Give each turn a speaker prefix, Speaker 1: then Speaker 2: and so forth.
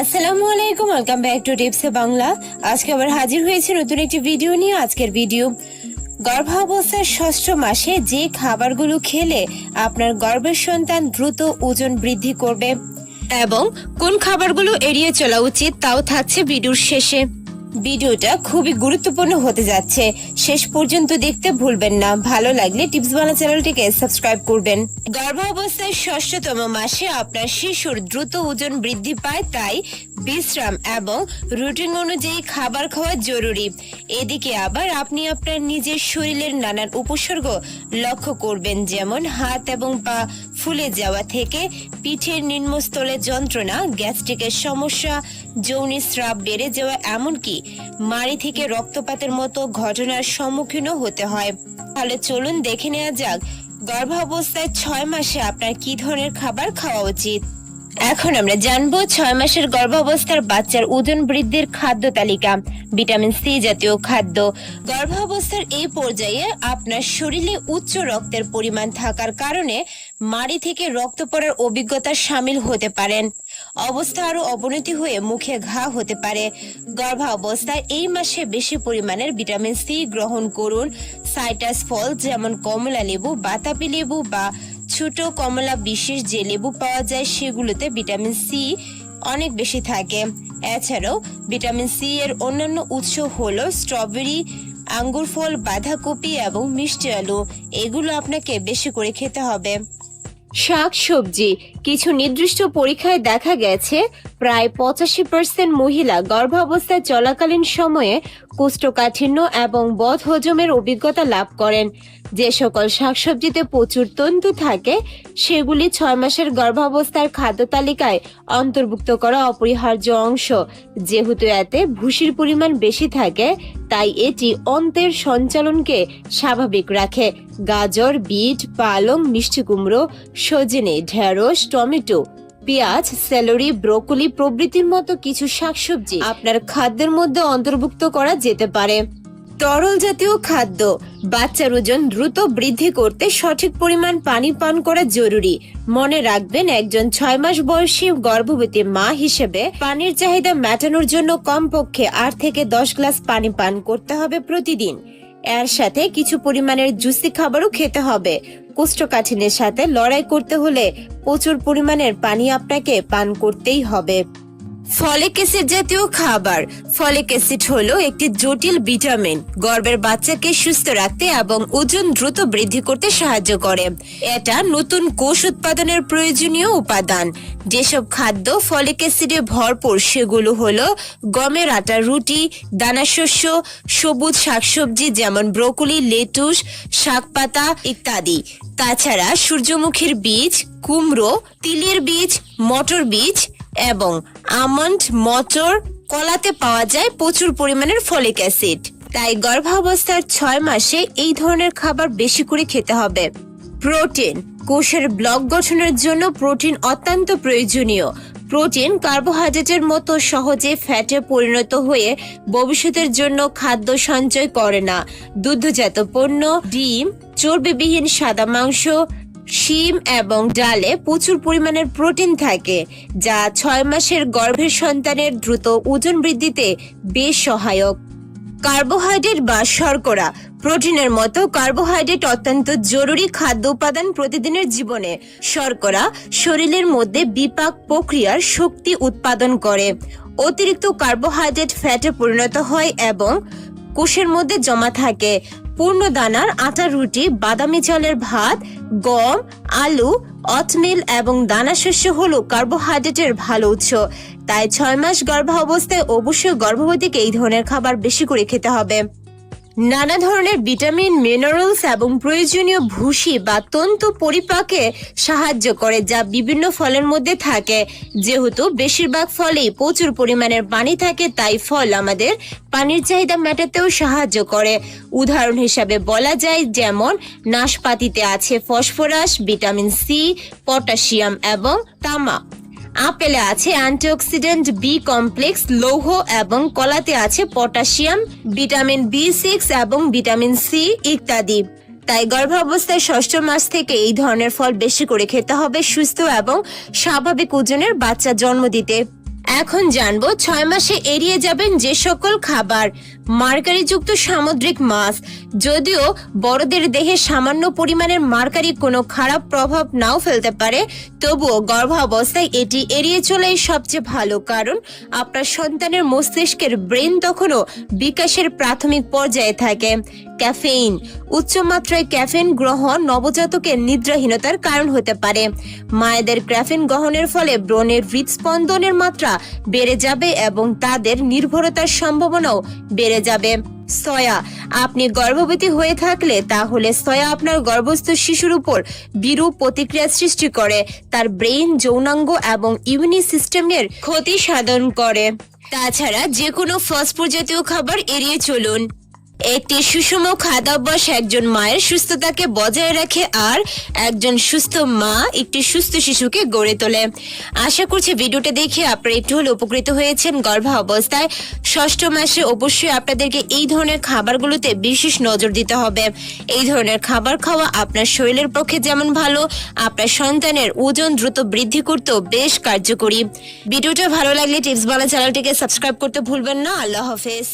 Speaker 1: আসসালামু আলাইকুম welcome back to টিপসে বাংলা। আজকে আবার হাজির হয়েছে নতুন একটি ভিডিও নিয়ে। আজকের ভিডিও গর্ভাবস্থার ষষ্ঠ মাসে যে খাবারগুলো খেলে আপনার গর্ভের সন্তান দ্রুত ওজন বৃদ্ধি করবে এবং কোন খাবারগুলো এড়িয়ে চলা উচিত তাও থাকছে ভিডিওর শেষে। ভিডিওটা খুবই গুরুত্বপূর্ণ হতে যাচ্ছে। শেষ পর্যন্ত দেখতে ভুলবেন না। ভালো লাগলে টিপস বাংলা চ্যানেলটিকে সাবস্ক্রাইব করবেন। গর্ভাবস্থায় ষষ্ঠতম মাসে আপনার শিশুর দ্রুত ওজন বৃদ্ধি পায়, তাই বিশ্রাম এবং রুটিন অনুযায়ী খাবার খাওয়া জরুরি। এদিকে আবার আপনি আপনার নিজের শরীরের নানান উপসর্গ লক্ষ্য করবেন, যেমন হাত এবং পা ফুলে যাওয়া থেকে পিঠের নিম্নস্থলে যন্ত্রণা, গ্যাস্ট্রিকের সমস্যা যৌনি স্রাব বেড়ে যাওয়া এমনকি মাড়ি থেকে রক্তপাতের মতো ঘটনার সম্মুখীনও হতে হয়। তাহলে চলুন দেখে নেওয়া যাক, গর্ভাবস্থায় ছয় মাসে আপনার কি ধরনের খাবার খাওয়া উচিত? এখন আমরা জানব ছয় মাসের গর্ভাবস্থার বাচ্চার ওজন বৃদ্ধির খাদ্য তালিকা, ভিটামিন সি জাতীয় খাদ্য। গর্ভাবস্থার এই পর্যায়ে আপনার শরীরে উচ্চ রক্তের পরিমাণ থাকার কারণে মাড়ি থেকে রক্ত পড়ার অভিজ্ঞতা সামিল হতে পারেন। অবস্থা আরও অবনতি হয়ে মুখে ঘা হতে পারে। গর্ভাবস্থায় এই মাসে বেশি পরিমাণের ভিটামিন সি গ্রহণ করুন। সাইটাস ফল যেমন কমলা লেবু, বাতাবি লেবু বা ছোট কমলা বিশেষ যে লেবু পাওয়া যায়, সেগুলোতে ভিটামিন সি অনেক বেশি থাকে। এছাড়াও ভিটামিন সি এর অন্যান্য উৎস হল স্ট্রবেরি, আঙ্গুর ফল, বাঁধাকপি এবং মিষ্টি আলু। এগুলো আপনাকে বেশি করে খেতে হবে। শাক সবজি কিছু নির্দিষ্ট পরীক্ষায় দেখা গেছে, প্রায় পঁচাশি পার্সেন্ট মহিলা গর্ভাবস্থায় চলাকালীন সময়ে কোষ্ঠকাঠিন্য এবং বদ হজমের অভিজ্ঞতা লাভ করেন। যে সকল শাকসবজিতে প্রচুর তন্তু থাকে, সেগুলি ছয় মাসের গর্ভাবস্থার খাদ্য তালিকায় অন্তর্ভুক্ত করা অপরিহার্য অংশ। যেহেতু এতে ভুসির পরিমাণ বেশি থাকে, তাই এটি অন্তের সঞ্চালনকে স্বাভাবিক রাখে। গাজর, বিট, পালং, মিষ্টি কুমড়ো, সজনে, ঢেঁড়স টমেটো, পেঁয়াজ সেলরি ব্রোকলি প্রভৃতির মতো কিছু শাকসবজি আপনার খাদ্যের মধ্যে অন্তর্ভুক্ত করা যেতে পারে। তরল জাতীয় খাদ্য, বাচ্চার ওজন দ্রুত বৃদ্ধি করতে সঠিক পরিমাণ পানি পান করা জরুরি। মনে রাখবেন, একজন ছয় মাস বয়সী গর্ভবতী মা হিসেবে পানির চাহিদা মেটানোর জন্য কমপক্ষে আট থেকে দশ গ্লাস পানি পান করতে হবে প্রতিদিন। এর সাথে কিছু পরিমাণের জুসি খাবারও খেতে হবে। কোষ্ঠকাঠিন্যের সাথে লড়াই করতে হলে প্রচুর পরিমাণের পানি আপনাকে পান করতেই হবে। ফলিক অ্যাসিড জাতীয় খাবার। ফলিক অ্যাসিড হলো একটি জটিল ভিটামিন। গর্ভের বাচ্চাকে সুস্থ রাখতে এবং ওজন দ্রুত বৃদ্ধি করতে সাহায্য করে। এটা নতুন কোষ উৎপাদনের প্রয়োজনীয় উপাদান। যেসব খাদ্য ফলিক অ্যাসিডে ভরপুর, সেগুলো হলো গমের আটার রুটি, দানাশস্য, সবুজ শাকসবজি যেমন ব্রোকলি, লেটুস, শাকপাতা ইত্যাদি। তাছাড়া সূর্যমুখীর বীজ, কুমড়ো, তিলের বীজ, মটর বীজ এবং আমন্ড মটর কলাতে পাওয়া যায় প্রচুর পরিমাণের ফলিক অ্যাসিড। তাই গর্ভাবস্থার ছয় মাসে এই ধরনের খাবার বেশি করে খেতে হবে। প্রোটিন, কোষের ব্লক গঠনের জন্য প্রোটিন অত্যন্ত প্রয়োজনীয়। প্রোটিন কার্বোহাইড্রেটের মতো সহজে ফ্যাটে পরিণত হয়ে ভবিষ্যতের জন্য খাদ্য সঞ্চয় করে না। দুগ্ধজাত পণ্য, ডিম, চর্বিবিহীন সাদা মাংস শিম এবং ডালে প্রচুর পরিমাণের প্রোটিন থাকে, যা ছয় মাসের গর্ভের সন্তানের দ্রুত ওজন বৃদ্ধিতে বেশ সহায়ক। কার্বোহাইড্রেট বা শর্করা প্রোটিনের মতো কার্বোহাইড্রেট অত্যন্ত জরুরি খাদ্য উপাদান প্রতিদিনের জীবনে। শর্করা শরীরের মধ্যে বিপাক প্রক্রিয়ার শক্তি উৎপাদন করে, অতিরিক্ত কার্বোহাইড্রেট ফ্যাটে পরিণত হয় এবং কোষের মধ্যে জমা থাকে। পূর্ণ দানার আটা, রুটি, বাদামি চালের ভাত গম, আলু অটমিল এবং দানাশস্য হল কার্বোহাইড্রেটের ভালো উৎস। তাই ছয় মাস গর্ভাবস্থায় অবশ্যই গর্ভবতীকে এই ধরনের খাবার বেশি করে খেতে হবে। নানা ধরনের ভিটামিন মিনারেলস এবং প্রয়োজনীয় ভুসি বা তন্তু পরিপাকে সাহায্য করে, যা বিভিন্ন ফলের মধ্যে থাকে। যেহেতু বেশিরভাগ ফলেই প্রচুর পরিমাণের পানি থাকে, তাই ফল আমাদের পানির চাহিদা মেটাতেও সাহায্য করে। উদাহরণ হিসাবে বলা যায় যেমন, নাশপাতিতে আছে ফসফরাস, ভিটামিন সি, পটাশিয়াম এবং তামা। আপেলে আছে অ্যান্টিঅক্সিডেন্ট বি কমপ্লেক্স, লৌহ এবং কলাতে আছে পটাশিয়াম, ভিটামিন বি সিক্স এবং ভিটামিন সি ইত্যাদি। তাই গর্ভাবস্থায় ষষ্ঠ মাস থেকে এই ধরনের ফল বেশি করে খেতে হবে সুস্থ এবং স্বাভাবিক ওজনের বাচ্চা জন্ম দিতে। এখন জানব ছয় মাসে এড়িয়ে যাবেন যে সকল খাবার। মার্কারিযুক্ত সামুদ্রিক মাছ। যদিও বড়দের দেহে সামান্য পরিমাণের মার্কারি কোনো খারাপ প্রভাব নাও ফেলতে পারে, তবুও গর্ভাবস্থায় এটি এড়িয়ে চলাই সবচেয়ে ভালো কারণ, আপনার সন্তানের মস্তিষ্কের ব্রেন তখনও বিকাশের প্রাথমিক পর্যায়ে থাকে। ক্যাফেইন। উচ্চমাত্রায় ক্যাফেইন গ্রহণ নবজাতকের নিদ্রাহীনতার কারণ হতে পারে। মায়েদের ক্যাফেইন গ্রহণের ফলে ব্রণের হৃদস্পন্দনের মাত্রা বেড়ে যাবে এবং তাদের নির্ভরতার সম্ভাবনাও বেড়ে যাবে। সয়া, আপনি গর্ভবতী হয়ে থাকলে তাহলে সয়া আপনার গর্ভস্থ শিশুর উপর বিরূপ প্রতিক্রিয়া সৃষ্টি করে, তার ব্রেইন, যৌনাঙ্গ এবং ইমিউনি সিস্টেমের ক্ষতি সাধন করে। তাছাড়া যে কোনো ফাস্টফুড জাতীয় খাবার এড়িয়ে চলুন। একটি সুষম খাদ্যাভ্যাস একজন মায়ের সুস্থতাকে বজায় রাখে আর একজন সুস্থ মা একটি সুস্থ শিশুকে গড়ে তোলে। আশা করছি ভিডিওটা দেখে আপনারা একটু হলে উপকৃত হয়েছেন গর্ভ অবস্থায়। ষষ্ঠ মাসে অবশ্যই আপনাদেরকে এই ধরনের খাবারগুলোতে বিশেষ নজর দিতে হবে। এই ধরনের খাবার খাওয়া আপনার শরীরের পক্ষে যেমন ভালো, আপনার সন্তানের ওজন দ্রুত বৃদ্ধি করতেও বেশ কার্যকরী। ভিডিওটা ভালো লাগলে টিপস বালা চ্যানেলটিকে সাবস্ক্রাইব করতে ভুলবেন না। আল্লাহ হাফেজ।